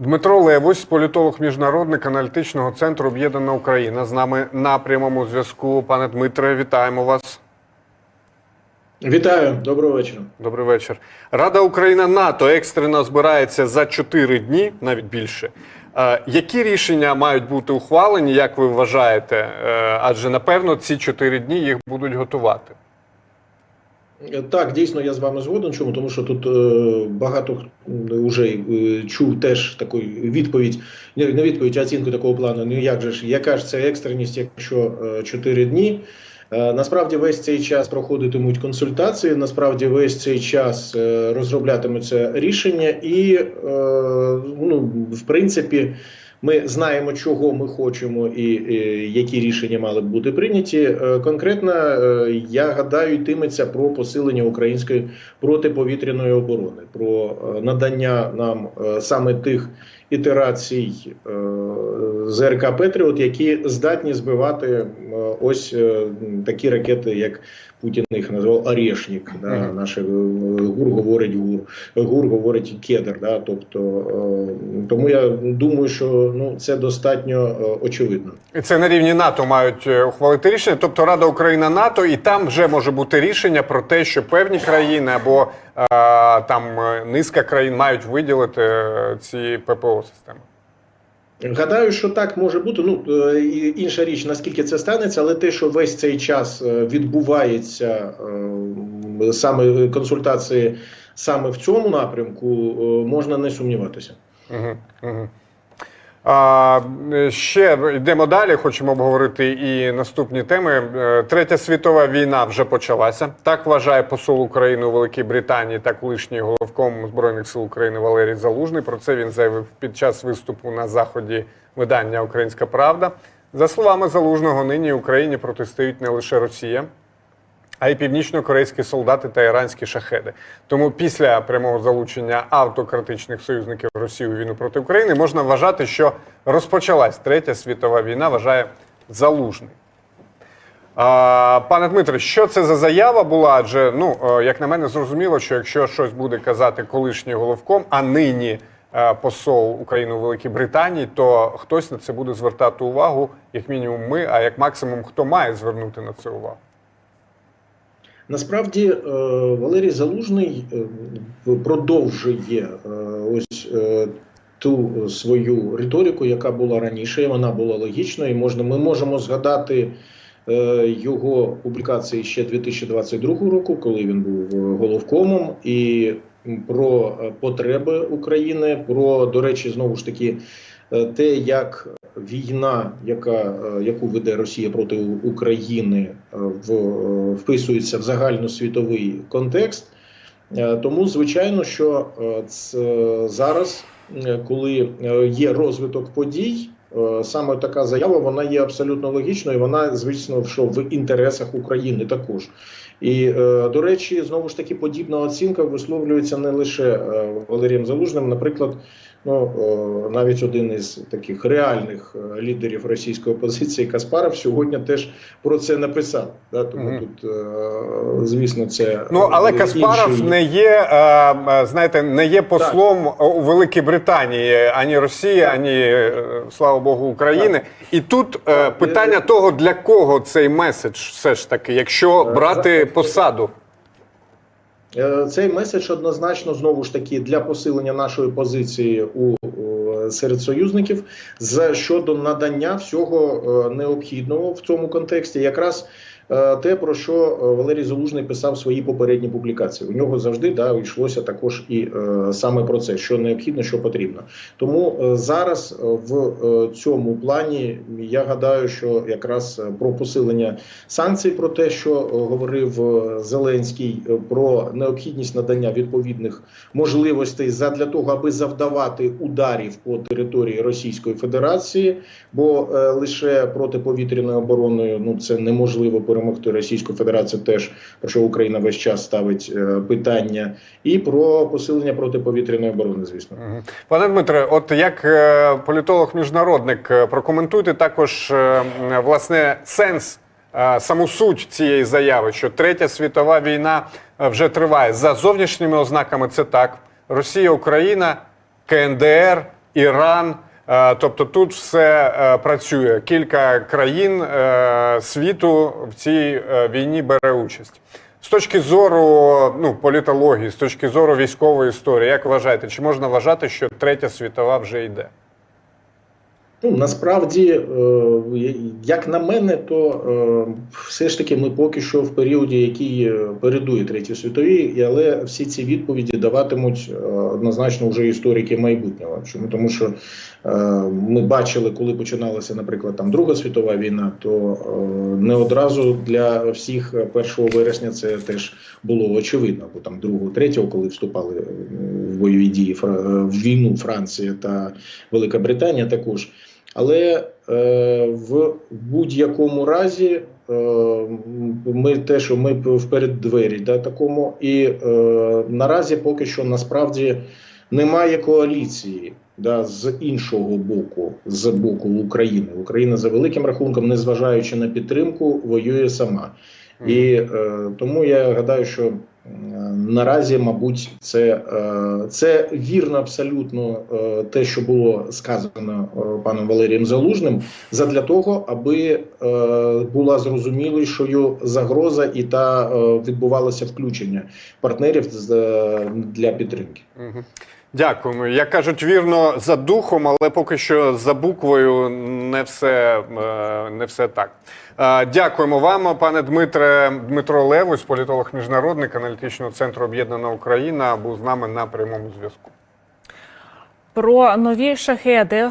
Дмитро Левусь, політолог міжнародник аналітичного центру Об'єднана Україна. З нами на прямому зв'язку. Пане Дмитре, вітаємо вас. Вітаю, доброго вечора. Добрий вечір. Рада Україна НАТО екстрено збирається за 4 дні, навіть більше. Е, Які рішення мають бути ухвалені, як ви вважаєте? Е, Адже напевно ці 4 дні їх будуть готувати. Так, дійсно, я з вами згоден. Чому? Тому що тут е, багато вже е, чув теж таку відповідь, не відповідь, а оцінку такого плану. Ну як же ж, яка ж це екстреність, якщо е, 4 дні? Е, Насправді весь цей час проходитимуть консультації. Насправді весь цей час е, розроблятимуться рішення, і е, ну, в принципі. Ми знаємо, чого ми хочемо, і, і які рішення мали б бути прийняті. Е, Конкретно е, я гадаю, йтиметься про посилення української протиповітряної оборони, про е, надання нам е, саме тих ітерацій е, ЗРК Петріот, які здатні збивати е, ось е, такі ракети, як Путін їх назвав Орешник. Да, е, ГУР говорить ГУР, ГУР говорить кедр. Да, тобто, тому я думаю, що ну це достатньо очевидно. І це на рівні НАТО мають ухвалити рішення, тобто Рада Україна НАТО, і там вже може бути рішення про те, що певні країни або там низка країн мають виділити ці ППО системи. Гадаю, що так може бути. Ну е, інша річ, наскільки це станеться, але те, що весь цей час е, відбувається е, саме консультації саме в цьому напрямку, можна не сумніватися. Угу, угу. Е, ще йдемо далі. Хочемо обговорити і наступні теми. Е, Третя світова війна вже почалася. Так вважає посол України у Великій Британії та колишній головком збройних сил України Валерій Залужний. Про це він заявив під час виступу на заході видання Українська Правда. За словами залужного, нині Україні протистоїть не лише Росія, а й північно-корейські солдати та іранські шахеди. Тому після прямого залучення автократичних союзників Росії у війну проти України можна вважати, що розпочалась третя світова війна, вважає залужний. Пане Дмитре, що це за заява була? Адже, ну, е, як на мене, зрозуміло, що якщо щось буде казати колишній головком, а нині е, посол України у Великій Британії, то хтось на це буде звертати увагу, як мінімум ми, а як максимум, хто має звернути на це увагу. Насправді е, Валерій Залужний е, продовжує е, ось ту свою риторику, яка була раніше. Вона була логічною. Можна, ми можемо згадати його публікації ще 2022 року, коли він був головкомом, і про потреби України, про до речі, знову ж таки. Те, як війна, яка, е, яку веде Росія проти України, е, в, е, вписується в загальносвітовий контекст. Тому, звичайно, що зараз, коли є розвиток подій, саме така заява вона є абсолютно логічною. Вона, звісно, що в інтересах України також. І до речі, знову ж таки, подібна оцінка висловлюється не лише Валерієм Залужним. Наприклад, ну е, навіть один із таких реальних е, лідерів російської опозиції Каспаров сьогодні теж про це написав. Да? Тому Мгм. тут, е, звісно, це Ну але Каспаров інший- не є, знаєте, не є послом у Великій Британії ані Росії, ані е, слава Богу України. І тут Так. питання того, для кого цей меседж, все ж таки, якщо брати так. посаду. Е, Цей меседж однозначно знову ж таки для посилення нашої позиції у серед союзників за щодо надання всього е, необхідного в цьому контексті, якраз те про що е, Валерій Залужний писав в своїй попередній публікації. У нього завжди да йшлося також і е, саме про це, що необхідно, що потрібно. Тому е, зараз е, в е, цьому плані я гадаю, що якраз е, про посилення санкцій, про те, що е, говорив е, Зеленський, е, про необхідність надання відповідних можливостей задля того, аби завдавати ударів по території Російської Федерації, бо е, лише протиповітряною обороною ну це неможливо перемогти Російську Федерацію, теж про що Україна весь час ставить е, питання, і про посилення протиповітряної оборони, звісно. Пане Дмитре, от як е, політолог-міжнародник, е, прокоментуйте також власне сенс, саму суть цієї заяви, що третя світова війна вже триває. За зовнішніми ознаками це так. Росія, Україна, КНДР, Іран. Е, Тобто тут все е, працює. Кілька країн е, світу в цій війні бере участь. З точки зору ну, політології, з точки зору військової історії, як вважаєте, чи можна вважати, що третя світова вже йде? Ну, насправді, е, як на мене, то е, все ж таки ми поки що в періоді, який е, передує Третій світовій, але всі ці відповіді даватимуть однозначно вже історики майбутнього. Чому тому, що ми бачили, коли починалася, наприклад, там Друга світова війна, то не одразу для всіх 1 вересня це теж було очевидно, бо там 2-3, коли вступали в бойові дії в війну Франція та Велика Британія також. Але е, в будь-якому разі е, ми те, що ми вперед двері да, такому, і е, наразі поки що насправді немає коаліції да, з іншого боку, з боку України. Україна за великим рахунком, незважаючи на підтримку, воює сама. І е, тому я гадаю, що наразі, мабуть, це, е, це вірно абсолютно е, те, що було сказано е, паном Валерієм Залужним, задля того, аби була зрозумілішою загроза і та відбувалося включення партнерів для підтримки. Дякуємо. Як кажуть, вірно за духом, але поки що за буквою не все, е, не все так. Е, Дякуємо вам, пане Дмитре. Дмитро Левусь, політолог міжнародник аналітичного центру Об'єднана Україна, був з нами на прямому зв'язку. Про нові шахеди